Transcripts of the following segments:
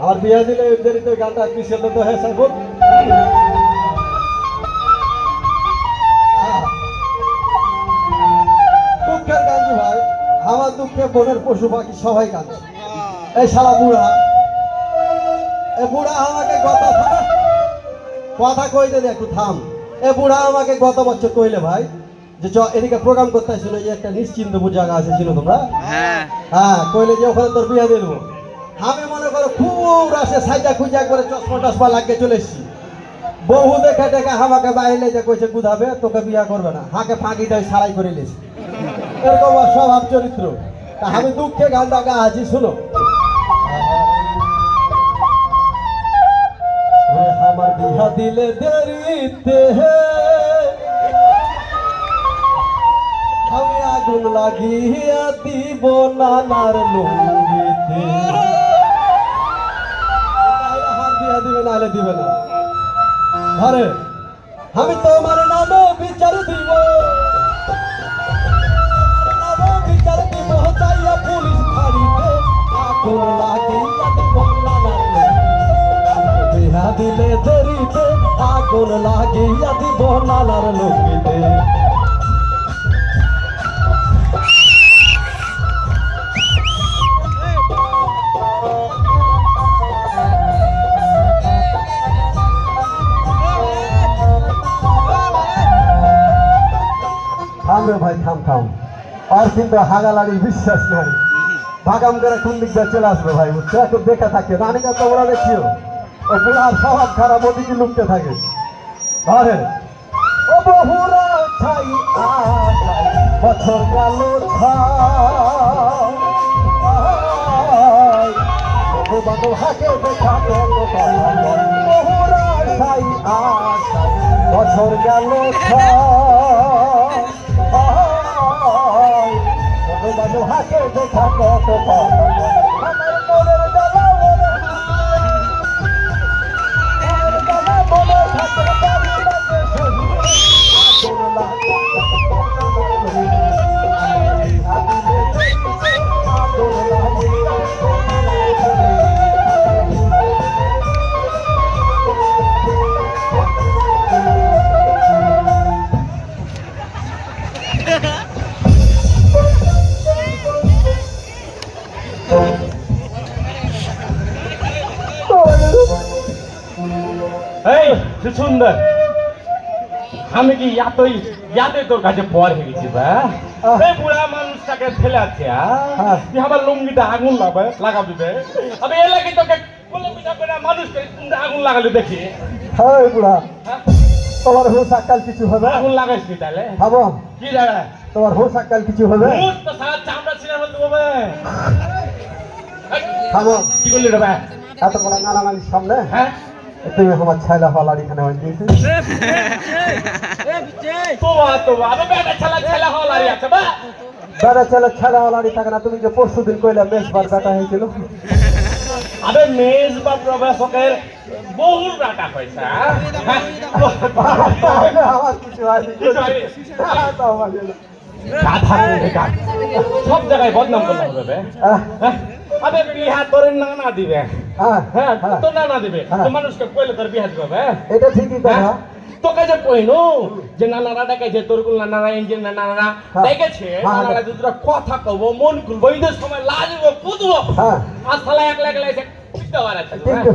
আর বিয়া দিলে দেরিতে গানটা তো হ্যাঁ দুঃখের ভাই আমার দুঃখে বনের পশু পাখি সবাই কাঁদে। এই শালা বুড়া। এ বুড়া আমাকে গত কথা কইতে দে একটু থাম। এ বুড়া আমাকে গত বছর কইলে ভাই যে চ এদিকে প্রোগ্রাম করতে আসছিল যে একটা নিশ্চিন্তপুর জায়গা আছে ছিল তোমরা? হ্যাঁ। হ্যাঁ কইলে যে ওখানে তোর বিয়ে দিয়ে দেবো। আমি মনে করো খুব রাসে সাইজা খুঁজা করে চশমা টশমা লাগিয়ে চলে এসছি। বহু দেখে দেখে আমাকে বাইরে যে কইছে গুদাবে তোকে বিয়া করবে না। হাকে ফাঁকি দেয়, সারাই করে লিস এরকম স্বভাব চরিত্র। তা আমি দুঃখে গানটা গা আছি শুনো আমার বিয়া দিলে দেরিতে। আমি আগুন লাগিয়া দিব নানার লুঙ্গিতে। দিবে নাহলে দিবে না। আরে আমি তোমার নামে বিচার দিব। দিলে দেরিতে আগুন লাগিয়া দিব, নানার লুঙ্গিতে কিন্তু হাগালাড়ির বিশ্বাস নাই। ভাগাম করে কোন দিক দিয়ে চলে আসবে ভাই? বুঝছ একটু দেখে থাকে। রানীকা তোমরা দেখিও। ও বুড়ার স্বভাব খারাপ, ওদিকে লুকতে থাকে। ধরেন, ও বহুরা ছাই বছর গেল ছাই। বছর গেল ছাই। বন্ধু বান্ধব হাকে দেখা কত। আমার মনের জ্বালা এই সুন্দর আমি কি এতই এতই তোর কাছে পর হয়ে গেছি বা। এই বুড়া মানুষটাকে ফেলে আছে হ্যাঁ। তুই আমার লুঙ্গিটা আগুন লাগাবে লাগাবি বে? আমি এ লাগি তোকে মানুষকে আগুন লাগালি দেখি। হ্যাঁ বুড়া। হ্যাঁ? তোমার হুশ আকাল কিছু হবে? আগুন লাগাইছি তাহলে ভাবো। কি জায়গা তোমার হুশ আকাল কিছু হবে? মুখ তো সারা চামড়া ছিঁড়ে ফেলতে হবে। এই, ভাবো কি করলি রে ভাই এত বড় নানানানির সামনে? হ্যাঁ। তুমি আমার ছাইলা হলার এখানে হয়ে ছেলা হল থাকে না তুমি যে পরশু দিন কইলে মেজবার বেটা হয়েছিল। আবে মেজ বা প্রবেশকের বহু পয়সা আমার কিছু হয়নি। না। গাধা। সব জায়গায় বদনাম করলাম হ্যাঁ? আবে বিহা তোর নানা দিবে। হ্যাঁ, হ্যাঁ হ্যাঁ। তো নানা দিবে হ্যাঁ। তো মানুষকে কইলে তোর বিহা দিবে এটা ঠিকই কথা হ্যাঁ? তোকে যে কইনো যে নানারা ডেকেছে তোর গুল নানারা ইঞ্জিন নানারা হ্যাঁ। ডেকেছে হ্যাঁ। নানারা যদি কথা কব মন ঈদের সময় পুতবো হ্যাঁ। আর সালা একলা একলা এসে খুঁজতে পারে কিন্তু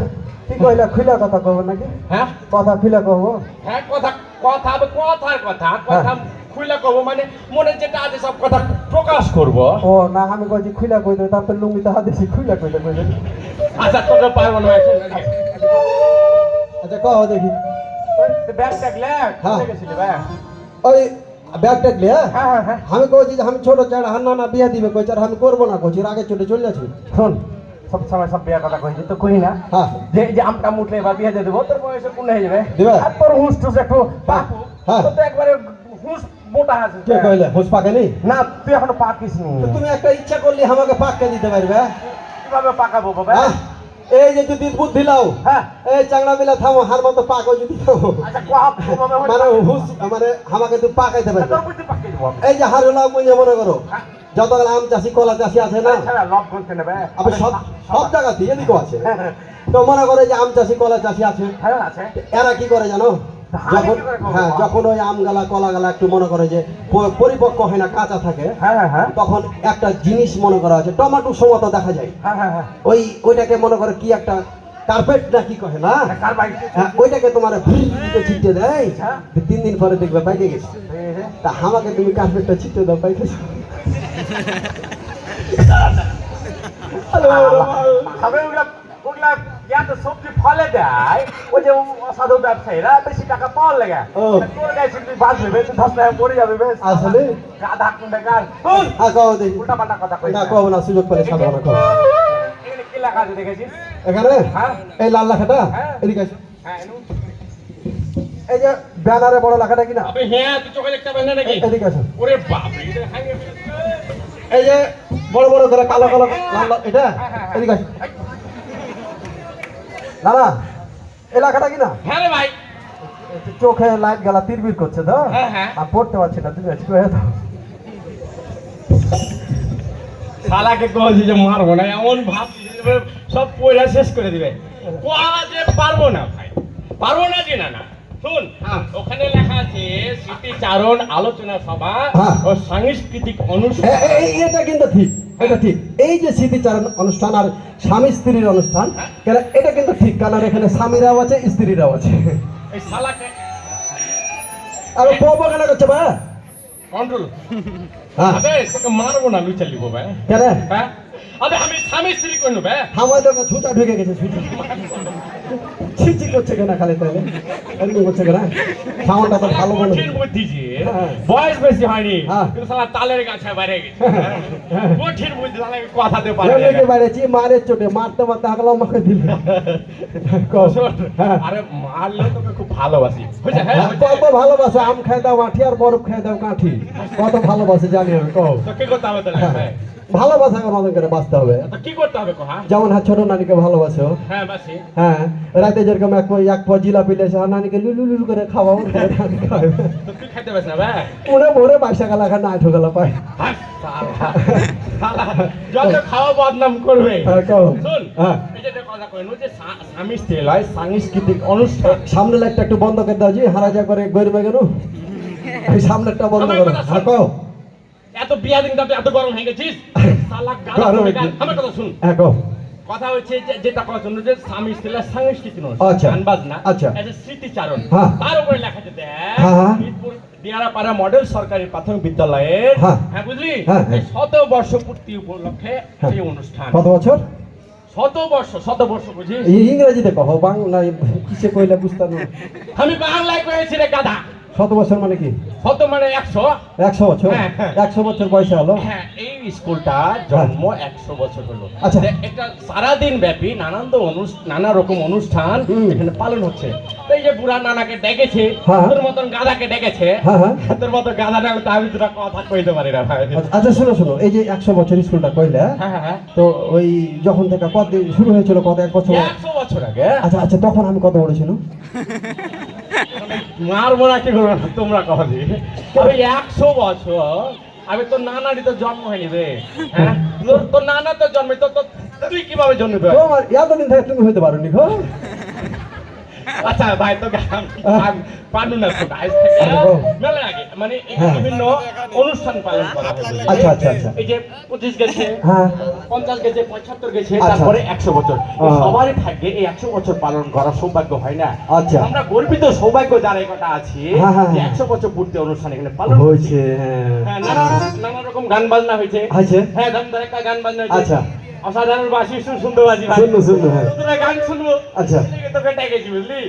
কি কইলা খুলা কথা কব নাকি হ্যাঁ কথা খুলা কব হ্যাঁ কথা কথা কথার কথা কথা খুলে কব মানে মনে যেটা আছে সব কথা প্রকাশ করব। ও না আমি কইছি খুলা কই দেবে তারপর লুঙ্গিতে হাত দিছি খুলা কইলে কইলে আচ্ছা তোকে পারব না আচ্ছা কও দেখি। ব্যাগ ট্যাগলে হ্যাঁ। গেছিলি ব্যাগ। ওই ব্যাগ ট্যাগ লিয়া হ্যাঁ? হ্যাঁ হ্যাঁ আমি কইছি যে আমি ছোট চাড়া হান্না না বিয়া দিবে কইছি আর আমি করব না কইছি আগে চলে চলে যাচ্ছি শোন সব সময় সব বিয়ের কথা কইছি তো কই না? হ্যাঁ। যে যে আমটা মুটলে এবার বিয়ে দিয়ে দেবো তোর বয়সে কোন হয়ে যাবে? দিবে? আর তোর হুঁস টুস একটু হ্যাঁ। তো একবারে হুঁস মোটা কে কইলে হুস পাকে নেই না তুই এখনও পাকিস নি তুমি একটা ইচ্ছা করলে আমাকে পাককে দিতে পারবে? কীভাবে পাকাবো বাবা? হ্যাঁ? এই যে যদি বুদ্ধি লাও হ্যাঁ। এই চাংড়া মিলা থামো হার মতো পাকো যদি আচ্ছা মানে হুস মানে আমাকে তুমি পাকাইতে পারবে। এই যে হারুলা বুঝে মনে করো হ্যাঁ। যতগুলো আম চাষি কলা চাষি আছে না আবার সব সব জায়গাতে এদিকেও আছে। হ্যাঁ, হ্যাঁ। তো মনে করে যে আম চাষি কলা চাষি আছে। হ্যাঁ এরা কি করে জানো? যখন? হ্যাঁ যখন ওই আম গালা কলা গালা একটু মনে করে যে পরিপক্ক হয় না কাঁচা থাকে হ্যাঁ হ্যাঁ হ্যাঁ তখন একটা জিনিস মনে করা আছে টমেটো সমত দেখা যায় হ্যাঁ হ্যাঁ হ্যাঁ ওই ওইটাকে মনে করে কি একটা কার্পেট না কি কহে না হ্যাঁ, ওইটাকে তোমার ছিটে দেয় হ্যাঁ। তিন দিন পরে দেখবে পাইকে গেছে তা আমাকে তুমি কার্পেটটা ছিটে দাও পাইতেছো হবে ইয়াতে সবজি ফলে দেয় ওই যে অসাধু ব্যবসায়ীরা বেশি টাকা পাওয়ার লেগে। তোর কাছে তুই বাঁচবে বেশ দশ টাকা পড়ে যাবে বেশ। আসলে? গাধা কুন্ডে গান হ্যাঁ কও দেখি। উল্টা পাল্টা কথা কইস না কও না সুযোগ পেলে সাধারণ কও। এখানে কি লেখা আছে দেখেছিস? এখানে? হ্যাঁ। এই লাল লেখাটা? হ্যাঁ। এদিকে আসো। হ্যাঁ এই যে ব্যানারে বড় লেখাটা কিনা আবে হ্যাঁ তুই চোখে দেখতে পাই নাকি? এদিকে আসো ওরে বাপ এই যে বড় বড় করে কালো কালো লাল লাল এটা? এদিকে আসো না না এই লেখাটা কিনা হ্যাঁ রে ভাই। চোখে লাইট গেলা তিরবির করছে তো? হ্যাঁ, হ্যাঁ। আর পড়তে পারছি না তুমি আজকে হয়ে দাও। শালাকে কইছি যে মারবো না এমন ভাব সব পয়সা শেষ করে দিবে। যে পারব না ভাই পারব না যে না না। শুন হ্যাঁ। ওখানে লেখা আছে স্মৃতিচারণ আলোচনা সভা। ও সাংস্কৃতিক অনুষ্ঠান। এটা কিন্তু ঠিক। এটা ঠিক। এই যে স্মৃতিচারণ অনুষ্ঠান আর স্বামী স্ত্রীর অনুষ্ঠান কেন এটা কিন্তু ঠিক কারণ এখানে স্বামীরাও আছে স্ত্রীরাও আছে। আর বউ কেন করছে ভাই? কন্ট্রোল। হ্যাঁ। মারবো না লুচালিব ভাই। কেন? হ্যাঁ? আবে আমি স্বামী স্ত্রী কই নেবে? আমার তো ছুটা ঢুকে গেছে ছুটা ছিচি করছে কেন খালি তাহলে এরকম করছে কেন? সাউন্ডটা তো ভালো বলে। কঠিন হ্যাঁ। বয়স বেশি হয়নি হ্যাঁ। কিন্তু শালা তালের গাছে বাইরে গেছে। হ্যাঁ। কঠিন বুদ্ধি শালাকে কথাতে পারে এমনিকে বাড়েছি? মারের চোটে মারতে মারতে হাগলাম আমাকে দিল। আরে মারলে তোকে খুব ভালোবাসি। বুঝছে? কত ভালোবাসে? আম খাই দাও মাঠি আর বরফ খাই দাও কাঠি। কত ভালোবাসে জানি আমি কও। তাহলে। ভালোবাসা করে বাঁচতে হবে। কি করতে হবে যেমন হ্যাঁ ছোট নানিকে ভালোবাসো। হ্যাঁ হ্যাঁ রাতে যেরকম এক এক পর জিলাপি নানিকে লুলু লুলু করে খাওয়াও না পায়। যত খাওয়া বদনাম করবে। হ্যাঁ, হ্যাঁ। একটা সাংস্কৃতিক অনুষ্ঠান। সামনে লাইটটা একটু বন্ধ করে দাও জি হারা যা করে গরিবে কেন? সামনেরটা বন্ধ করো। হ্যাঁ এত বিয়া দিন এত গরম হয়ে গেছিস। গাল। আমার কথা শুন কথা হচ্ছে যেটা কথা শুনলো যে স্বামী স্ত্রীর সাংস্কৃতিক আচ্ছা। গান বাজনা আচ্ছা। স্মৃতিচারণ হ্যাঁ। তার উপরে লেখা দেখ হ্যাঁ, হ্যাঁ। দিয়ারাপাড়া মডেল সরকারি প্রাথমিক বিদ্যালয়ের হ্যাঁ। বুঝলি শত বর্ষ পূর্তি উপলক্ষে। এই অনুষ্ঠান কত বছর শত বর্ষ শত বর্ষ বুঝিস ইংরেজিতে কহ বাংলা কিসে কইলে বুঝতে না আমি বাংলায় কয়েছি রে গাধা শত বছর মানে কি? শত মানে একশো। একশো বছর? হ্যাঁ, হ্যাঁ। একশো বছর বয়সে হলো? হ্যাঁ এই স্কুলটা জন্ম একশো বছর হলো। আচ্ছা। এটা সারাদিন ব্যাপী নানান অনুষ্ঠান নানা রকম অনুষ্ঠান এখানে পালন হচ্ছে। তো এই যে বুড়া নানাকে ডেকেছে হ্যাঁ। তোর মতন গাধাকে ডেকেছে হ্যাঁ, হ্যাঁ। তোর মতন গাধা না আমি তোরা কথা কইতে পারি না ভাই। আচ্ছা, আচ্ছা শোনো শোনো এই যে একশো বছর স্কুলটা কইলে হ্যাঁ হ্যাঁ হ্যাঁ। তো ওই যখন থেকে কত দিন শুরু হয়েছিল কত এক বছর? একশো বছর আগে। আচ্ছা আচ্ছা তখন আমি কত বড় ছিল মারবো না, কি করব না, তোমরা কবে তবে একশো বছর আমি তোর নানারই তো জন্ম হয়নি রে। হ্যাঁ? তোর নানা তো জন্মে, তো তুই কীভাবে জন্মে? তোমার এতদিন থেকে তুমি হইতে পারো নি আচ্ছা ভাই তো গান গান পানু না তো থেকে মেলা আগে মানে। বিভিন্ন অনুষ্ঠান পালন করা আচ্ছা, আচ্ছা, আচ্ছা। এই যে পঁচিশ গেছে হ্যাঁ পঞ্চাশ গেছে পঁচাত্তর গেছে আচ্ছা। তারপরে একশো বছর। সবারই থাকে এই একশো বছর পালন করার সৌভাগ্য হয় না আচ্ছা। আমরা গর্বিত সৌভাগ্য যারা কটা আছি হ্যাঁ, হ্যাঁ, যে। একশো বছর পূর্তি অনুষ্ঠান এখানে পালন হয়েছে হ্যাঁ হ্যাঁ নানা রকম গান বাজনা হয়েছে হ্যাঁ ধর একটা গান বাজনা হয়েছে আচ্ছা। অসাধারণ বাসি ভাই। শুনলো শুনলো হ্যাঁ তোরা গান শুনব আচ্ছা। তোকে ডেকেছি বুঝলি।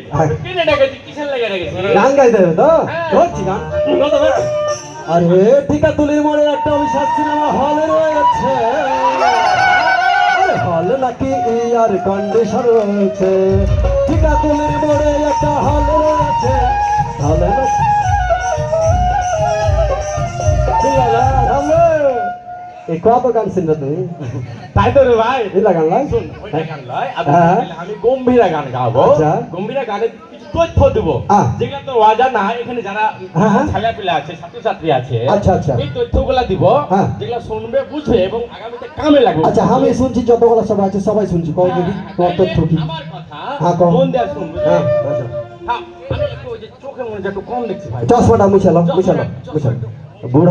কিনে ডেকেছি কিসের লেগে ডেকেছি গান গাইতে হবে তো? হ্যাঁ। ধরছি গান? আরে টিকা তুলির মোড়ে একটা অভিশাপ সিনেমা হল রয়েছে। হল নাকি ইয়ার কন্ডিশন রয়েছে? টিকা তুলির মোড়ে একটা হল রয়েছে। হলে নাকি কত গান শুনলে তুমি তাই তো রে ভাই এলা গান লাই শুন ওইটা গান লয় আমি হ্যাঁ। গম্ভীরা গান গাবো আচ্ছা। গম্ভীরা গানে কিছু তথ্য দেবো হ্যাঁ। যেগুলো তো অজানা এখানে যারা হ্যাঁ। আছে ছাত্রছাত্রী আছে আচ্ছা, আচ্ছা। এই তথ্যগুলা দিব। যেগুলো শুনবে বুঝবে এবং আগামীতে কামে লাগবে আচ্ছা আমি শুনছি যতগুলো সবাই আছে সবাই শুনছি কল দেখি তোমার তথ্য কি আমার কথা হ্যাঁ, কও। মন দেওয়া শুনবে হ্যাঁ আচ্ছা হ্যাঁ, আমি একটু ওই যে চোখে মনে একটু কম দেখছি ভাই চশমাটা মুছালাম বুড়ো